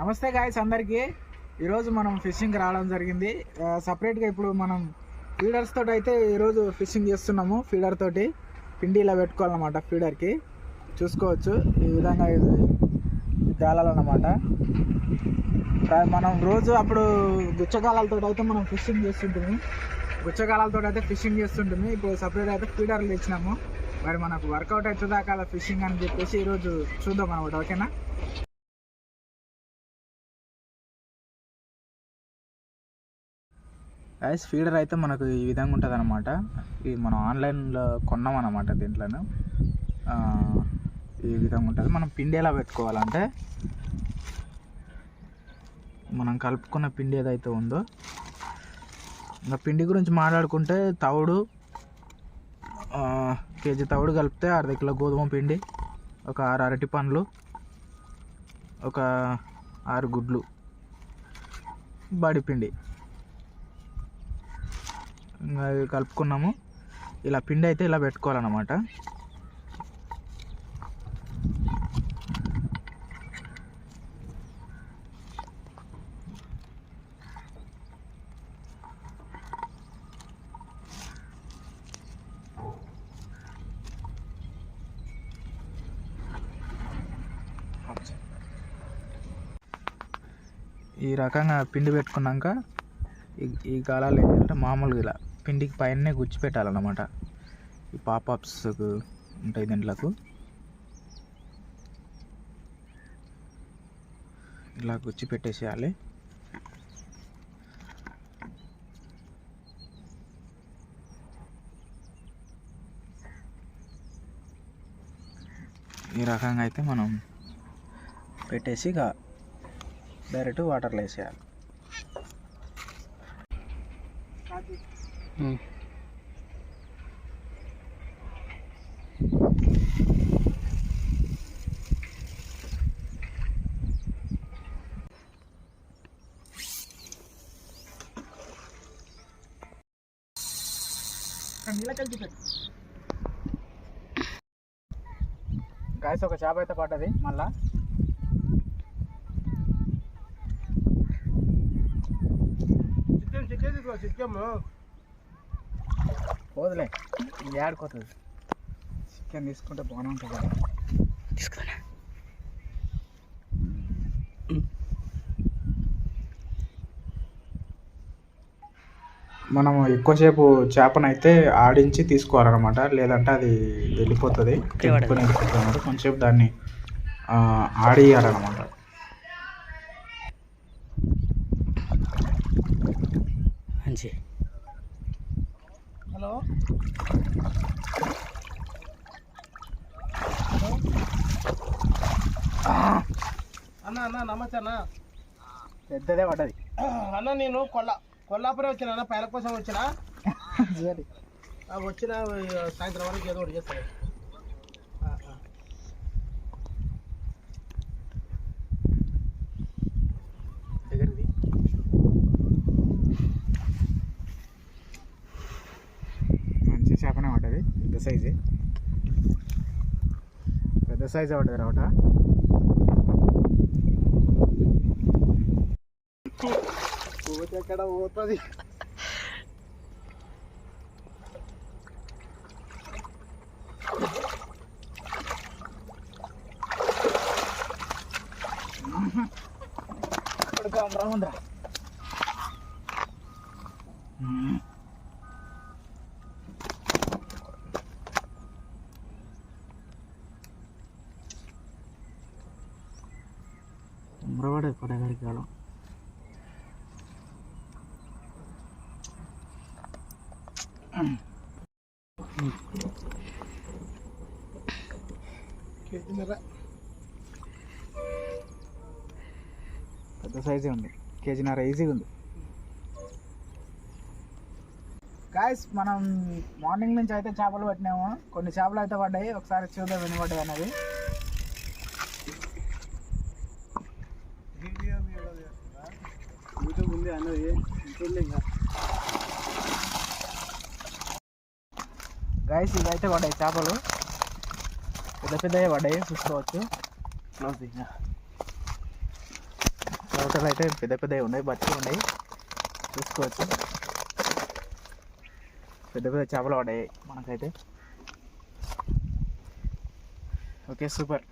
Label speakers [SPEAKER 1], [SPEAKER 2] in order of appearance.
[SPEAKER 1] నమస్తే గాయస్ అందరికీ. ఈరోజు మనం ఫిషింగ్ రావడం జరిగింది. సపరేట్గా ఇప్పుడు మనం ఫీడర్స్ తోటి అయితే ఈరోజు ఫిషింగ్ చేస్తున్నాము ఫీడర్ తోటి. పిండి ఇలా పెట్టుకోవాలన్నమాట ఫీడర్కి చూసుకోవచ్చు ఈ విధంగా ఇది తేలాలన్నమాట. మనం రోజు అప్పుడు గుచ్చగాలతో అయితే మనం ఫిషింగ్ చేస్తుంటుంది గుచ్చగాలతో అయితే ఫిషింగ్ చేస్తుంటుంది ఇప్పుడు సపరేట్ అయితే ఫీడర్లు ఇచ్చినాము మరి మనకు వర్కౌట్ అవుతుందా అలా ఫిషింగ్ అని చెప్పేసి ఈరోజు చూద్దాం అనమాట ఓకేనా? యాజ్ ఫీడర్ అయితే మనకు ఈ విధంగా ఉంటుంది అనమాట ఇది మనం ఆన్లైన్లో కొన్నాం అనమాట దీంట్లోనే ఈ విధంగా ఉంటుంది. మనం పిండి ఎలా పెట్టుకోవాలంటే మనం కలుపుకున్న పిండి ఏదైతే ఉందో ఇంకా పిండి గురించి మాట్లాడుకుంటే తవుడు కేజీ తవుడు కలిపితే అర్ధ కిలో గోధుమ పిండి ఒక ఆరు అరటి పండ్లు ఒక ఆరు గుడ్లు బడి పిండి. కలుపుకున్నాము. ఇలా పిండి అయితే ఇలా పెట్టుకోవాలన్నమాట. ఈ రకంగా పిండి పెట్టుకున్నాక ఈ ఈ గాలాలు ఏంటంటే మామూలుగా ఇలా పిండికి పైన గుచ్చి పెట్టాలన్నమాట ఈ పాపప్స్ ఉంటాయి దీంట్లకు. ఇలా గుచ్చి పెట్టేసేయాలి ఈ రకంగా అయితే మనం పెట్టేసి ఇక డైరెక్ట్ వాటర్లో వేసేయాలి. గాయస్ ఒక చేప అయితే పడ్డది మళ్ళా.
[SPEAKER 2] చికెన్ చికెన్ తీసుకో చికెన్
[SPEAKER 1] పోదులే ఇది ఆడుకోతుంది. చికెన్ తీసుకుంటే బాగానే ఉంటుంది కదా. తీసుకున్నా మనము ఎక్కువసేపు చేపనైతే ఆడించి తీసుకోవాలన్నమాట. లేదంటే అది వెళ్ళిపోతుంది. వెళ్ళిపోతుంది అన్నమాట కొంచెంసేపు దాన్ని ఆ, ఆడియాలన్నమాట.
[SPEAKER 3] మంచి
[SPEAKER 2] హలో. అన్న అన్న నమస్తే అన్న.
[SPEAKER 1] పెద్దదే పడ్డది.
[SPEAKER 2] అన్న నేను కొల్లా కొల్లాపురం వచ్చిన అన్న పైల కోసం వచ్చిన. వచ్చిన సాయంత్రం వరకు ఏదో ఒకటి చేస్తాను
[SPEAKER 1] పెద్ద సైజే. పెద్ద సైజ్ ఒకటి? రావట
[SPEAKER 2] పోతే ఎక్కడ పోతుంది?
[SPEAKER 1] ఉందా పడేవారికి కాలం.
[SPEAKER 2] కేజీన్నర
[SPEAKER 1] పెద్ద సైజే ఉంది. కేజీన్నర ఈజీగా ఉంది. గాయస్ మనం మార్నింగ్ నుంచి అయితే చేపలు పట్టినాము. కొన్ని చేపలు అయితే పడ్డాయి. ఒకసారి చూద్దాం ఎన్ని పడ్డాయి అనేది
[SPEAKER 2] ఉంది అన్నది ఇంకా
[SPEAKER 1] గాయస్ ఇవి అయితే పడ్డాయి చేపలు. పెద్ద పెద్దవి పడ్డాయి చూసుకోవచ్చు. క్లోజ్ ఇంకా టోటల్ అయితే పెద్ద పెద్దవి ఉన్నాయి బతికి ఉన్నాయి. చూసుకోవచ్చు. పెద్ద పెద్ద చేపలు పడ్డాయి మనకైతే. Okay super.